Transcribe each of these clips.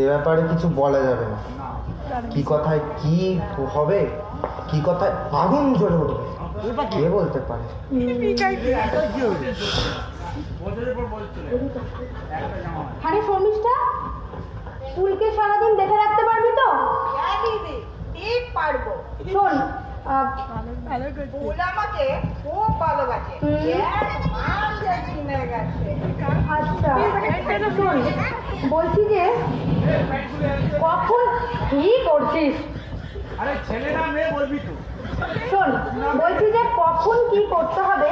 এ ব্যাপারে কিছু বলা যাবে না। কি কথায় কি হবে কি কথায় আগুন জ্বলে উঠবে কে বলতে পারে? আরে শর্মিষ্ঠা ফুলকে সারাদিন দেখে রাখতে পারবি তো? হ্যাঁ ঠিক পারব। শোন ফুল আমাকে খুব ভালোবাসে। আচ্ছা। শোন বলছি যে কখন কি করছিস? আরে ছেলে না মেয়ে বলবি তো। শোন বলছি যে কখন কি করতে হবে?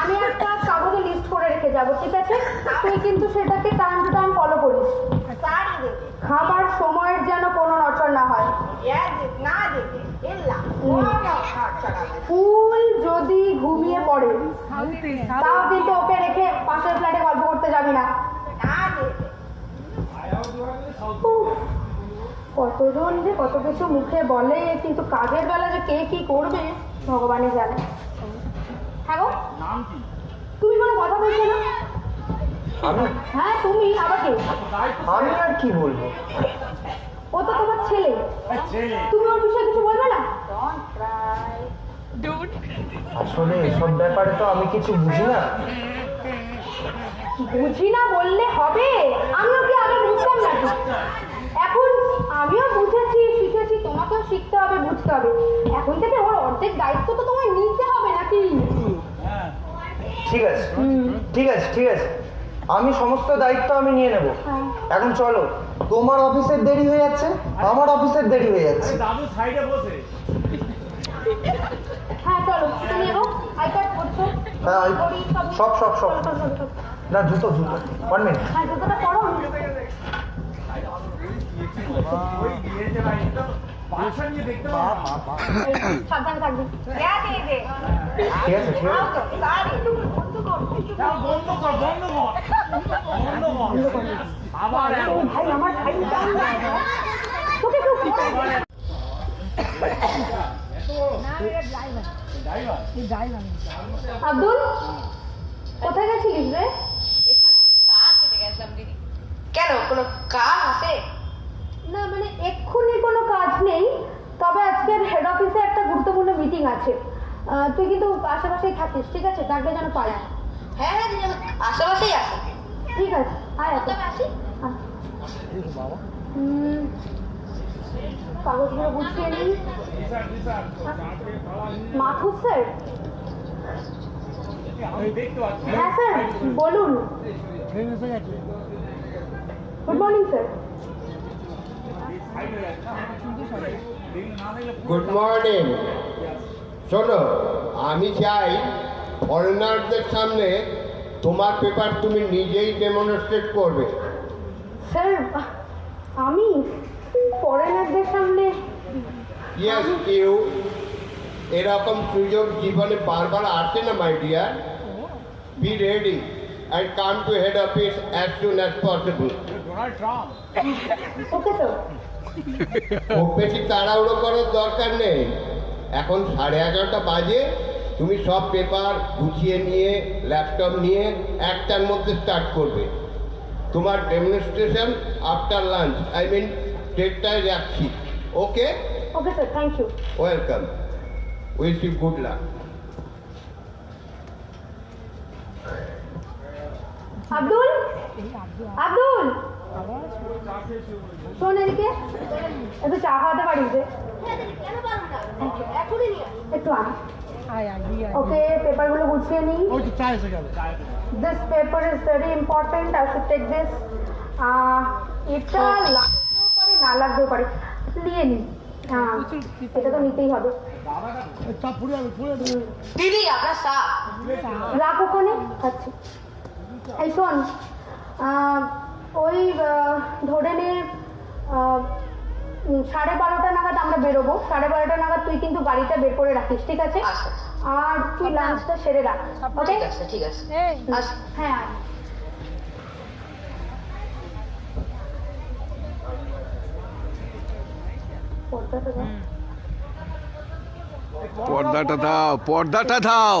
আমি একটা কাগজে লিস্ট করে রেখে যাব ঠিক আছে? তুই কিন্তু সেটাকে টাইম টু টাইম ফলো করিস। খাবার সময়ের যেন কোনো নচর না হয়। না ফুল যদি ঘুমিয়ে পড়ে তাও কিন্তু ওকে রেখে পাশের ফ্ল্যাটে গল্প করতে যাবি না। কতজন যে কত কিছু মুখে বলে কিন্তু কাজের বেলা যে কে কি করবে ভগবানই জানে। হ্যাঁ নাম কি তুমি কোনো কথা বলছো না? হ্যাঁ তুমি আবার কে আমি আর কি বলব? ও তো তোমার ছেলে। এ, তুমি ওর বিষয়ে কিছু বলবে না? আসলে এসব ব্যাপারে তো আমি কিছু বুঝি না। বুঝি না বললে হবে? আমিও কি আগে বুঝতাম না এখন আমিও বুঝেছি শিখেছি তোমাকেও শিখতে হবে বুঝতে হবে। এখন থেকে ওর অর্ধেক দায়িত্ব তো তোমায় নিতে হবে নাকি? হ্যাঁ। ঠিক আছে। ঠিক আছে ঠিক আছে। আমি সমস্ত দায়িত্ব আমি নিয়ে নেব। হ্যাঁ। এখন চলো। তোমার অফিসের দেরি হয়ে যাচ্ছে আমার অফিসের দেরি হয়ে যাচ্ছে। দাদু সাইডে বসে। হ্যাঁ চলো তুমি এগো। আই কার্ড করছ হ্যাঁ, আই- সব, সব, সব। না জুতো জুতো। ওয়ান মিনিট হ্যাঁ জুতোটা পরো। ওই দিয়েছে ভাই সাবধানে থাকবি। আব্দুল কোথায় গেছিলিস রে? একটু চা খেতে গেছিলাম দিদি। কেন কোনো কাজ আছে? না মানে এক্ষুনি কোনো কাজ নেই। তবে আজকের হেড অফিসে একটা গুরুত্বপূর্ণ মিটিং আছে। তুই কিন্তু আশেপাশেই থাকিস ঠিক আছে? ডাকলে যেন পারে। হ্যাঁ হ্যাঁ আশেপাশেই আছে। ঠিক আছে আয় আসি। কাগজগুলো গুছিয়ে নিই মাথুর স্যার? হ্যাঁ স্যার বলুন। গুড মর্নিং স্যার সাইডে যাচ্ছে না দেখলে না দেখলে গুড মর্নিং শোনো আমি চাই ফরেনারদের সামনে তোমার পেপার তুমি নিজেই ডেমনস্ট্রেট করবে। স্যার আমি ফরেনারদের সামনে ইয়েস ইউ এরকম সুযোগ জীবনে বারবার আসে না my dear be ready and come to head office as soon as possible Donald Trump okay sir খুব বেশি তাড়াহুড়ো করার দরকার নেই। এখন সাড়ে এগারোটা বাজে তুমি সব পেপার গুছিয়ে নিয়ে ল্যাপটপ নিয়ে একটার মধ্যে স্টার্ট করবে। তোমার demonstration after lunch I mean ডেটটায় রাখছি। Okay okay sir thank you welcome wish you good luck Abdul Abdul শোন এদিকে একটু চা খাওয়াতে পারিস এখনই নিয়ে আসি। একটু আয়। ওকে পেপারগুলো গুছিয়ে নিই this paper is very important I should take this এটা লাগতেও পারে না লাগতেও পারে। নিয়ে নিই হ্যাঁ এটা তো নিতেই হবে। দিদি আপনার চা। রাখ ওখানে। আচ্ছা। এই শোন ওই ধরে নে সাড়ে বারোটা নাগাদ আমরা বেরোবো। সাড়ে বারোটা নাগাদ তুই কিন্তু গাড়িটা বের করে রাখিস ঠিক আছে? আচ্ছা। আর তুই লাঞ্চটা সেরে রাখ ওকে ঠিক আছে আচ্ছা। হ্যাঁ পর্দাটা দাও। পর্দাটা দাও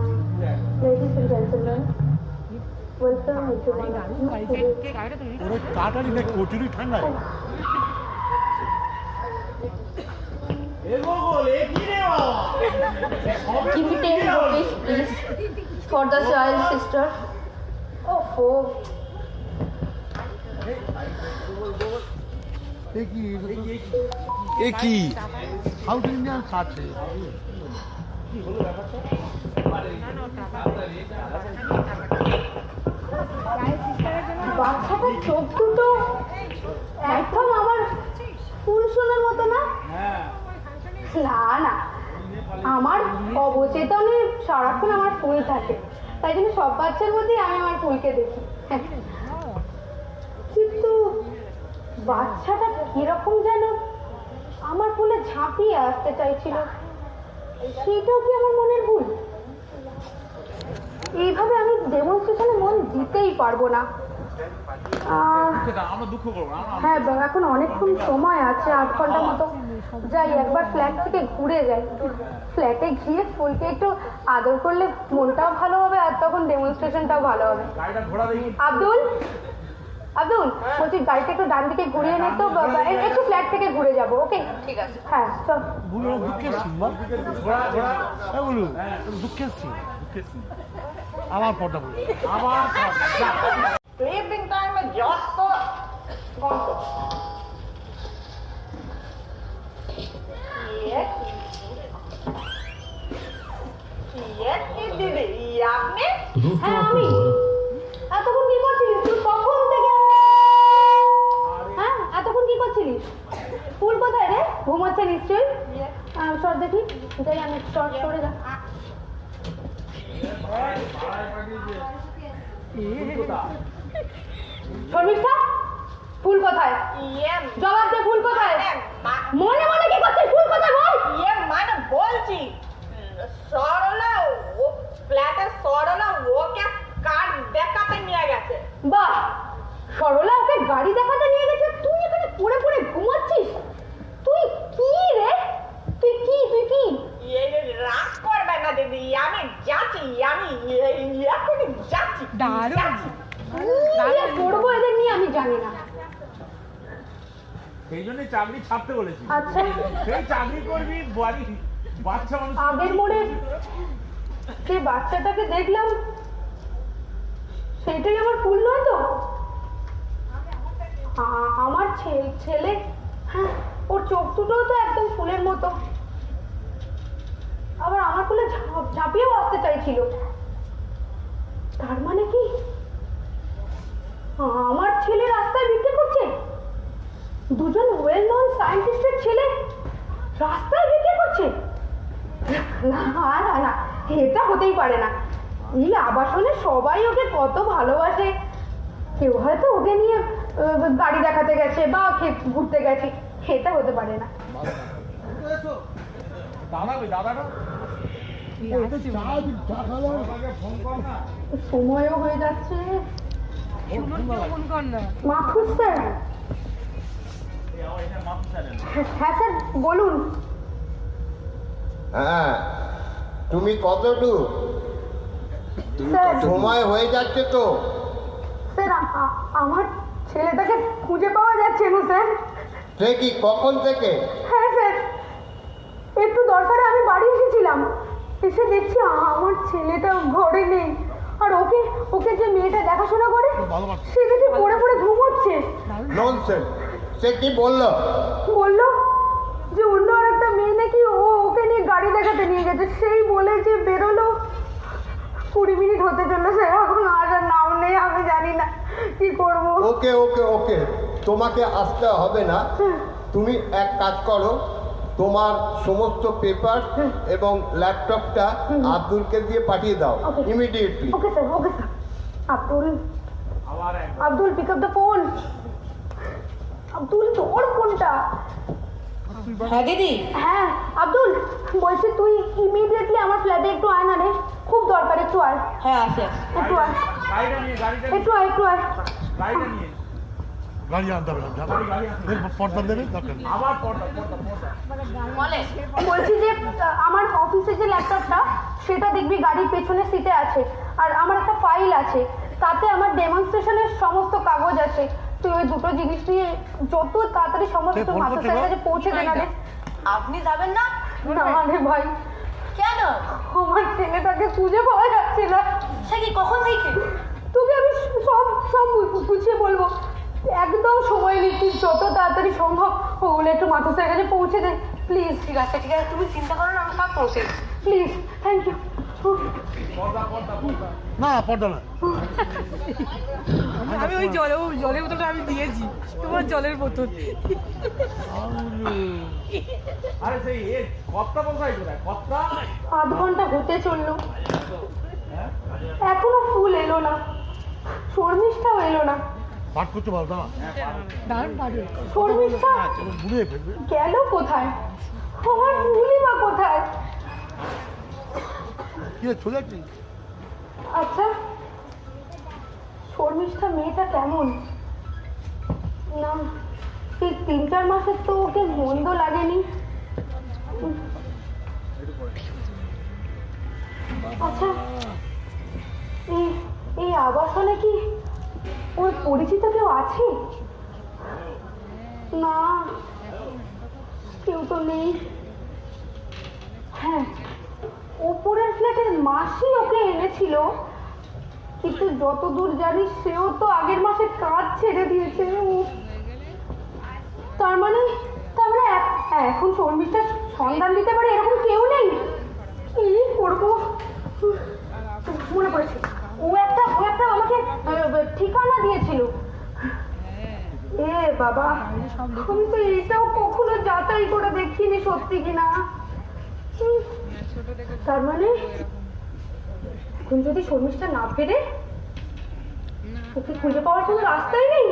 Um, ladies and gentlemen, welcome to ওরে তাড়াতাড়ি দেখ কচুরি ঠান্ডায় এ বগল এ কি রে বাবা Give me 10 rupees, please, for the child sister. Oh, oh. এ কি এ কি সাউথ ইন্ডিয়ান আছে বাচ্চাটার চোখ দুটো একদম আমার সোনার মতো না? না না। আমার অবচেতনে সারাক্ষণ আমার ফুল থাকে। তাই জন্য সব বাচ্চার মধ্যেই আমি আমার ফুলকে দেখি। কিন্তু বাচ্চাটা কীরকম যেন আমার ফুলে ঝাঁপিয়ে আসতে চাইছিল। সেটাও কি আমার মনের ভুল? এইভাবে আমি ডেমনস্ট্রেশনে মন দিতেই পারব না। হ্যাঁ বা- এখন অনেকক্ষণ সময় আছে আধ ঘণ্টা মতো যাই একবার ফ্ল্যাট থেকে ঘুরে যাই। ফ্ল্যাটে গিয়ে ফুলকে একটু আদর করলে মনটাও ভালো হবে আর তখন ডেমনস্ট্রেশনটাও ভালো হবে। আব্দুল? আব্দুল? বলছি গাড়িটা একটু ডান দিকে ঘুরিয়ে নে তো একটু ফ্ল্যাট থেকে ঘুরে যাব ওকে ঠিক আছে। হ্যাঁ চল। দুঃখের সিন। সিন আবার পর্দা বলু আবার স্লিপিং টাইমে যত গন্ধ ইয়ে ইয়ে কি ইয়ে আপনি? হ্যাঁ আমি। এতক্ষণ কি করছিলিস? তুই কখন থেকে হ্যাঁ এতক্ষণ কি করছিলিস? ফুল কোথায় রে? ঘুমাচ্ছে নিশ্চয়ই আহ, সর দেখি। যাই আমি সর সরে যা। শর্মিষ্ঠা ফুল কোথায়? ইয়ে জবাব দে ফুল কোথায়? মনে মনে কি করছিস? ফুল কোথায় বল? ইয়ে মানে বলছি সরলা ও ফ্ল্যাটে সরলা ওকে কার দেখাতে নিয়ে গেছে? বাহ সরলা ওকে গাড়ি দেখাতে নিয়ে গেছে? তুই এখানে পড়ে পড়ে ঘুমাচ্ছিস? তুই কি রে? তুই কি তুই কি? এই যে রাগ না দিদি আমি যাচ্ছি আমি এখনই যাচ্ছি যাচ্ছি। করব এদের নিয়ে আমি জানি না। সেই জন্যই চাকরি ছাড়তে বলেছি। আচ্ছা। সেই চাকরি করবি বাড়ি বাচ্চা মানুষ আগের মোড়ে যে বাচ্চাটাকে দেখলাম সেটাই আমার ফুল নয় তো? আমার ছেলে হ্যাঁ ওর চোখ দুটোও তো একদম ফুলের মতো। আবার আমার ঝাঁপ- ঝাঁপিয়েও আসতে চাইছিল। তার মানে কি? আমার ছেলে রাস্তায় বিক্রি করছে? দুজন ওয়েল নন সায়েন্টিস্টের ছেলে রাস্তায় বিক্রি করছে? না না না, এটা হতেই পারে না। এই আবাসনে সবাই ওকে কত ভালোবাসে। কেউ হয়তো ওকে নিয়ে গাড়ি দেখাতে গেছে বা ঘুরতে গেছে, এটা হতে পারে না। দাদা দাদাটা সময়ও হয়ে যাচ্ছে। স্যার। হ্যাঁ স্যার বলুন। হ্যাঁ তুমি কতটুকু সময় হয়ে যাচ্ছে তো। স্যার আমার ছেলেটাকে খুঁজে পাওয়া যাচ্ছে না স্যার। সে কি কখন থেকে? হ্যাঁ স্যার। একটু দরকারে আমি এসে দেখছি আমার ছেলেটা ঘরে নেই। আর ওকে ওকে যে মেয়েটা দেখাশোনা করে সে দেখি পড়ে পড়ে ঘুমোচ্ছে। ননসেন্স সে কি বলল? বলল যে অন্য আর একটা মেয়ে নাকি ও ওকে নিয়ে গাড়ি দেখাতে নিয়ে গেছে। সেই বলে যে বেরোলো। কুড়ি মিনিট হতে চলল স্যার এখন আর আর নাম নেই আমি জানি না কি করব। ওকে ওকে ওকে। তোমাকে আসতে হবে না। তুমি এক কাজ করো তোমার সমস্ত পেপার এবং ল্যাপটপটা আব্দুলকে দিয়ে পাঠিয়ে দাও. Immediately okay sir okay sir Abdul. Abdul pick up the phone Abdul তোর ফোনটা। হ্যাঁ দিদি। হ্যাঁ আব্দুল বলছি তুই ইমিডিয়েটলি আমার ফ্ল্যাটে একটু আয় না রে। খুব দরকার একটু আয়। হ্যাঁ আছে একটু আয়। একটু আয় একটু আয়। গাড়ি আনতে হবে না। পর্দা দেবে বলছি যে আমার অফিসে যে ল্যাপটপটা সেটা দেখবি গাড়ির পেছনের সিটে আছে। আর আমার একটা ফাইল আছে। তাতে আমার ডেমনস্ট্রেশনের সমস্ত কাগজ আছে। তুই ওই দুটো জিনিস নিয়ে যত তাড়াতাড়ি সম্ভব সে একটু ফোন মাথা করছে স্যারের কাছে পৌঁছে দে না। আপনি যাবেন না? না রে ভাই। কেন? আমার ছেলেটাকে খুঁজে পাওয়া যাচ্ছে না। সে কি কখন থেকে? তোকে আমি সব সব বুঝিয়ে বলব। একদম সময় নিচ্ছি যত তাড়াতাড়ি সম্ভব। ওগুলো একটু মাথা স্যারের কাছে পৌঁছে দে। প্লিজ ঠিক আছে ঠিক আছে তুমি চিন্তা করো না আমি সব পৌঁছে। প্লিজ থ্যাংক ইউ না পর্দা না। আমি ওই জলে জলের বোতলটা আমি দিয়েছি তোমার জলের বোতল। আরে সেই কত্তা কোথায় কোথায়? কত্তা আধ ঘণ্টা হতে চলল। এখনও ফুল এলো না। শর্মিষ্ঠাও এলো না। পাঠ করতে পারো না বুড়িয়ে ফেলবে গেল কোথায়? আমার বা কোথায়? কি চলে যাচ্ছি আচ্ছা শর্মিষ্ঠা মেয়েটা কেমন? না এই তিন চার মাসের তো ওকে মন্দ লাগেনি। আচ্ছা এই এই আবাসনে কি ওর পরিচিত কেউ আছে? না, কেউ তো নেই। হ্যাঁ ওপরের ফ্ল্যাটের মাসি ওকে এনেছিল। কিন্তু যতদূর জানি সেও তো আগের মাসে কাজ ছেড়ে দিয়েছে। তার মানে তার মানে এখন শর্মিষ্ঠার সন্ধান দিতে পারে এরকম কেউ নেই? কি করব? মনে পড়েছে। ও একটা একটা আমাকে ঠিকানা দিয়েছিল। এ বাবা, আমি কখনো যাচাই করে দেখিনি সত্যি কিনা। তার মানে এখন যদি শর্মিষ্ঠা না ওকে খুঁজে পাওয়ার কোনো রাস্তাই নেই?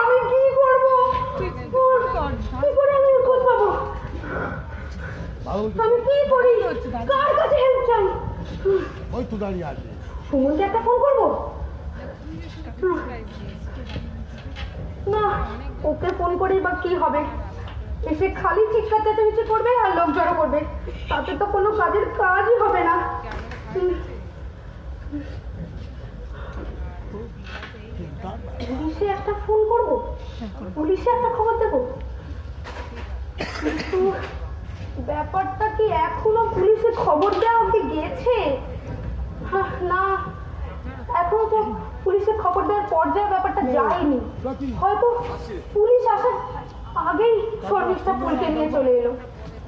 আমি কি করব? আমি খোঁজ পাবো? আমি কি করি? কার কাছে হেল্প চাই? ওই তো দাঁড়িয়ে আছে। সুমনকে একটা ফোন করব? না, ওকে ফোন করেই বা কি হবে? এসে খালি চিৎকার চেঁচামেচি করবে আর লোক জড়ো করবে। তাতে তো কোনো কাজের কাজই হবে না। পুলিশে একটা ফোন করব? পুলিশে একটা খবর দেবো? ব্যাপারটা কি এখনও পুলিশে খবর দেওয়া অব্দি গেছে? না। এখনও তো পুলিশের খবর দেওয়ার পর্যায়ে ব্যাপারটা যায়নি। হয়তো পুলিশ আসার আগেই শর্মিষ্ঠা ফুলকে নিয়ে চলে এলো।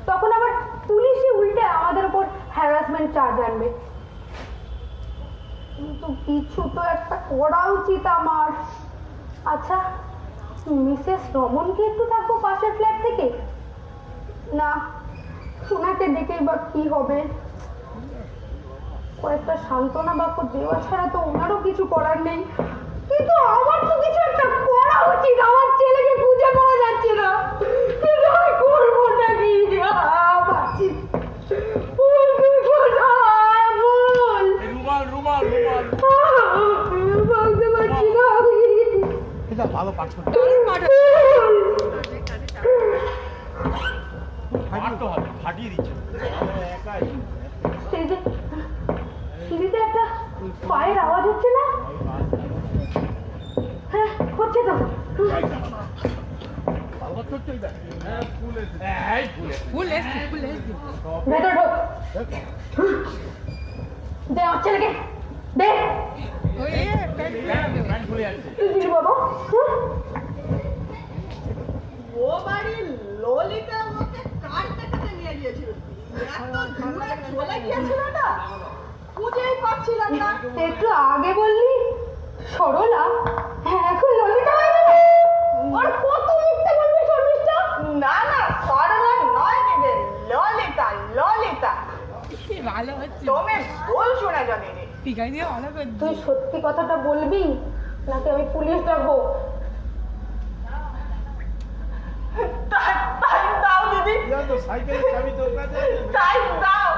তখন আবার পুলিশই উল্টে আমাদের উপর হ্যারাসমেন্ট চার্জ আনবে। কিন্তু কিছু তো একটা করা উচিত আমার। আচ্ছা মিসেস রমনকে একটু থাকব পাশের ফ্ল্যাট থেকে। না ওনাকে ডেকেই বা কি হবে? কয়েকটা সান্ত্বনা বাক্য দেওয়া ছাড়া তো ওনারও কিছু করার নেই। কিন্তু আমার তো কিছু একটা করা উচিত। আমার ছেলেকে খুঁজে পাওয়া যাচ্ছে না। কিন্তু আমি করব নাকি? ভালো পাঠ করতে হবে ফাটিয়ে দিচ্ছে এই যে সিঁড়িতে একটা পায়ের আওয়াজ হচ্ছে না হ্যাঁ হচ্ছে তো ভালো করতে এটা এই ফুলে ফুল এসছে ফুল এসছে ললিতা আমাকে নিয়ে গিয়েছিল এত পাচ্ছিলাম না একটু আগে বললি সরলা হ্যাঁ আর কত মিথ্যে বলবি শর্মিষ্ঠা? না না সরলা নয় দিদি ললিতা ললিতা। ভালো হচ্ছে? তুমি ভুল শুনে রে। পিকাই দিয়ে ভালো করছি। তুই সত্যি কথাটা বলবি? নাকি আমি পুলিশ ডাকবো? দিদি। সাইকেলের চাবি তোর কাছে টাইম দাও।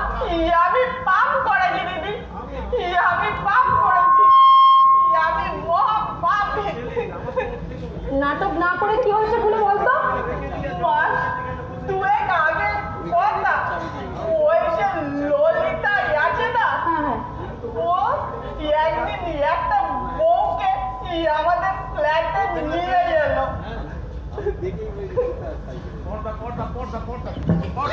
আমি পাপ করেছি দিদি।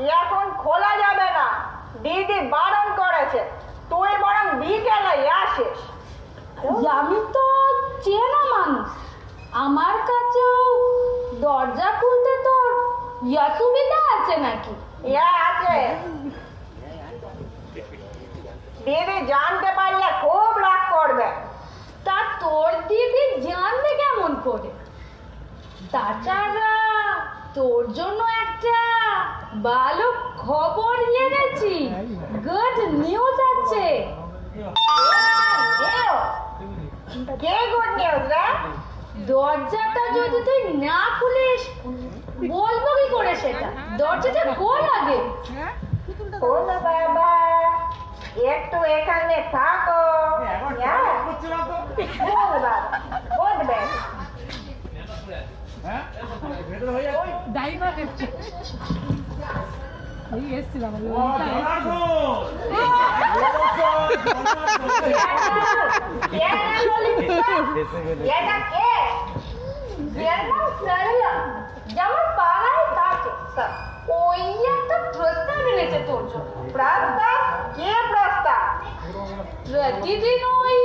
এখন খোলা যাবে না। দিদি বারণ করেছে। তুই বরং বিকেলে আসিস। আমি তো চেনা মানুষ। আমার কাছেও দরজা খুলতে তোর ইয়া সুবিধা আছে নাকি? ইয়া আছে। দিদি জানতে পারলে খুব রাগ করবে। তা তোর দিদি জানবে কেমন করে? তাছাড়া তোর জন্য একটা ভালো খবর এনেছি। গুড নিউজ আছে। দরজাটা যদি তুই না খুলিস বলব কি করে সেটা? দরজাটা খোল আগে। ও বাবা। একটু এখানে থাকো। হ্যাঁ? বল বাবা বলবে হ্যাঁ ভেতরে হয়ে যাবে ড্রাইভার দেখছি এই এসছিলাম যেমন পাড়ায় থাকে ওই একটা প্রস্তাব এনেছে তোর জন্য প্রস্তাব কে প্রস্তাব প্রতিদিন ওই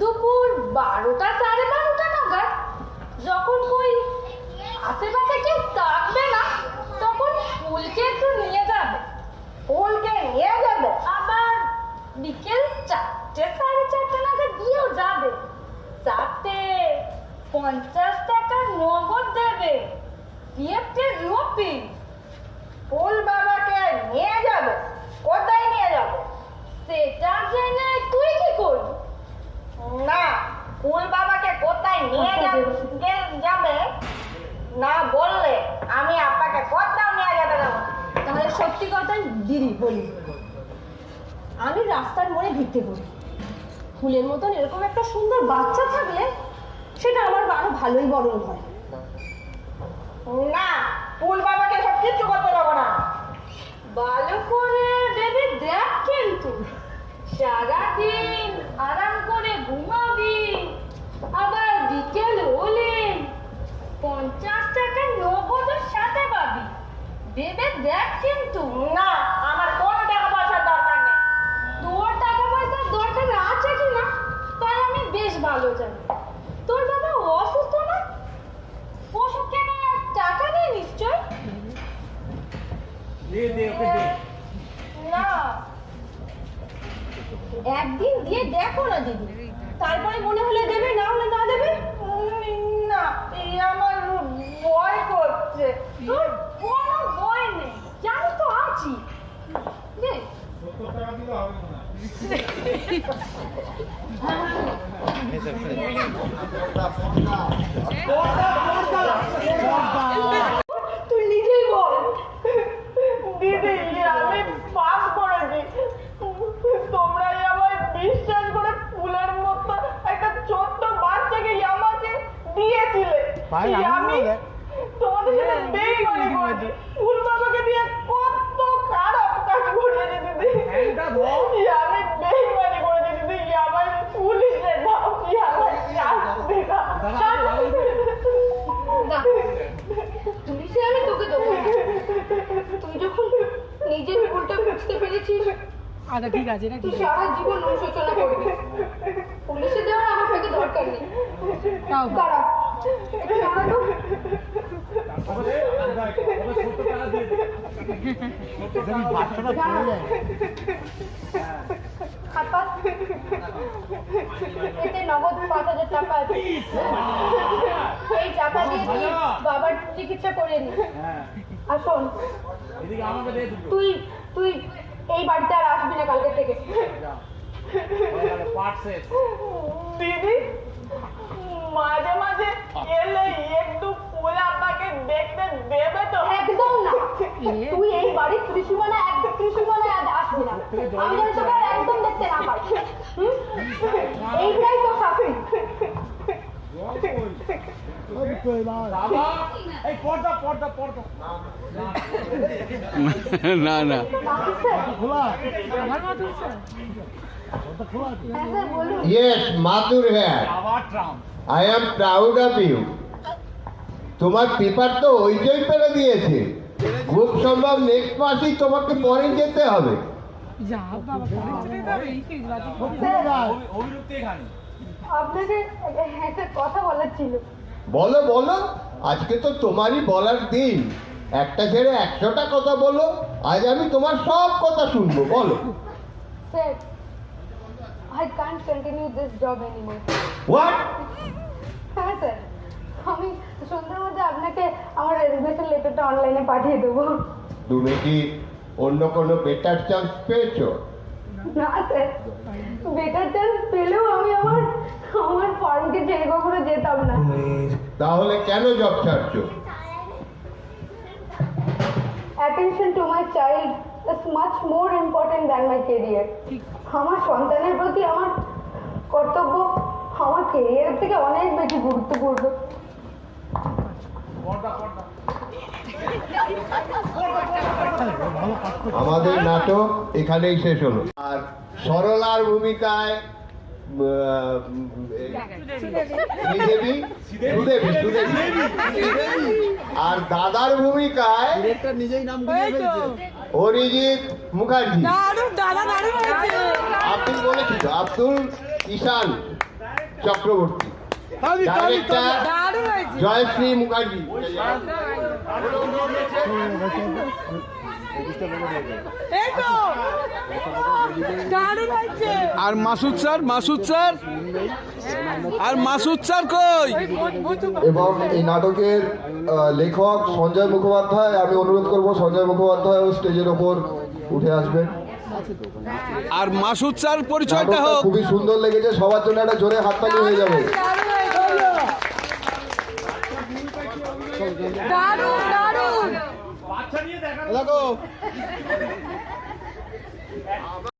দুপুর বারোটা সাড়ে বারোটা নাগাদ যখন ওই আশেপাশে কেউ থাকবে না, তখন ফুলকে একটু নিয়ে যাবে। ফুলকে নিয়ে যাবে। আবার বিকেল চারটে, সাড়ে চারটে নাগাদ দিয়েও যাবে। তাতে পঞ্চাশ টাকা নগদ দেবে। গিফটের রুপি। ফুল বাবাকে নিয়ে যাবে। কোথায় নিয়ে যাবে? সেটা জেনে তুই কি করবি? না। ফুল বাবাকে কোথায় নিয়ে যাবে গে- যাবে না বললে আমি আপনাকে কোথাও নিয়ে যেতে দেবো। তাহলে সত্যি কথাই দিদি বলি। আমি রাস্তার মোড়ে ভিত্তি করি। ফুলের মতন এরকম একটা সুন্দর বাচ্চা থাকলে সেটা আমার আরও ভালোই বরণ হয়। না ফুল বাবাকে সব কিচ্ছু করতে দেবো না। ভালো করে দেবে দেখ কিন্তু। সারাদিন আরাম করে ঘুমাবি। আবার বিকেল হলে পঞ্চাশ টাকা নগদের সাথে পাবি। ভেবে দেখ কিন্তু। না আমার কোনো টাকা পয়সার দরকার নেই। তোর টাকা পয়সার দরকার আছে কি না? তাই আমি বেশ ভালো জানি। তোর বাবা অসুস্থ না? ওষুধ কেনার টাকা নেই নিশ্চয়? দে দে ওকে দে। না। একদিন দিয়ে দেখো না দিদি। তারপরে মনে হলে দেবে না হলে না দেবে? না এই আমার ভয় করছে। তোর কোনো ভয় নেই। জানি তো আছি। দে। সত্তর টাকা ভাই, আমি। তোমাদের সাথে হ্যাঁ, বেইমানি করেছি ফুল বাবাকে দিয়ে কত খারাপ কাজ করেছি দিদি হ্যাংটা ধর। এই আমি বেইমানি করেছি দিদি এই আমার পুলিশে দাও আমার শাস্তি দাও। না। পুলিশে আমি তোকে দেবো। তুই যখন নিজের ভুলটা বুঝতে পেরেছিস আচ্ছা ঠিক আছে তুই ঠিক আছে। সারা জীবন অনুশোচনা করবি। পুলিশে দেওয়ার আমার থেকে দরকার নেই। তাও এতে নগদ পাঁচ হাজার টাকা আছে। এই টাকা দিয়ে তুই বাবার চিকিৎসা করে নি। আর শোন তুই তুই এই বাড়িতে আর আসবি না কালকে থেকে। দিদি মাঝে মাঝে এলে একটু ফুল আব্বাকে দেখতে দেবে তো? একদম না। তুই এই বাড়ির ত্রিসীমানা একদম ত্রিসীমানায় আর আসবি না। আমি যেন তোকে একদম দেখতে না পাই। হুম? এইটাই তো শাস্তি না না। ইয়েস মাথুর হ্যাঁ I am proud of you তোমার পেপার তো ওইটাই পেরে দিয়েছে। খুব সম্ভব নেক্সট মাসেই তোমাকে পরে যেতে হবে। আপনাকে একটা কথা বলার ছিল। বলো বলো। আজকে তো তোমারই বলার দিন। একটা ছেড়ে একশোটা কথা বলো আজ আমি তোমার সব কথা শুনব বলো। Sir I can't continue this job anymore what হ্যাঁ স্যার আমি সন্ধ্যার মধ্যে আপনাকে আমার রেজিগনেশন লেটারটা অনলাইনে পাঠিয়ে দেবো। তুমি কি অন্য কোনো বেটার চান্স পেয়েছ? না স্যার বেটার চান্স পেলেও আমি আমার আমার ফর্মকে ছেড়ে কখনো যেতাম না। তাহলে কেন job ছাড়ছো? Attention to my child is much more important than my career আমার সন্তানের প্রতি আমার কর্তব্য আমার কেরিয়ারের থেকে অনেক বেশি গুরুত্বপূর্ণ। আমাদের নাটক এখানেই শেষ হলো। আর সরলার ভূমিকায় আর দাদার ভূমিকায় এই তো অরিজিৎ মুখার্জি। দাদা দারুণ হয়েছে। আব্দুল ঈশান চক্রবর্তী। ডাইরেক্টর জয়শ্রী মুখার্জি। এই তো দারুণ হয়েছে আর মাসুদ স্যার মাসুদ স্যার? আর মাসুদ স্যার কই? এবং এই নাটকের লেখক সঞ্জয় মুখোপাধ্যায় আমি অনুরোধ করব সঞ্জয় মুখোপাধ্যায় ও স্টেজের ওপর উঠে আসবেন। আর মাসুদ স্যার পরিচয়টা হোক। খুবই সুন্দর লেগেছে সবার জন্য একটা জোরে হাততালি হয়ে যাবে। দারুণ। দারুণ দেখো।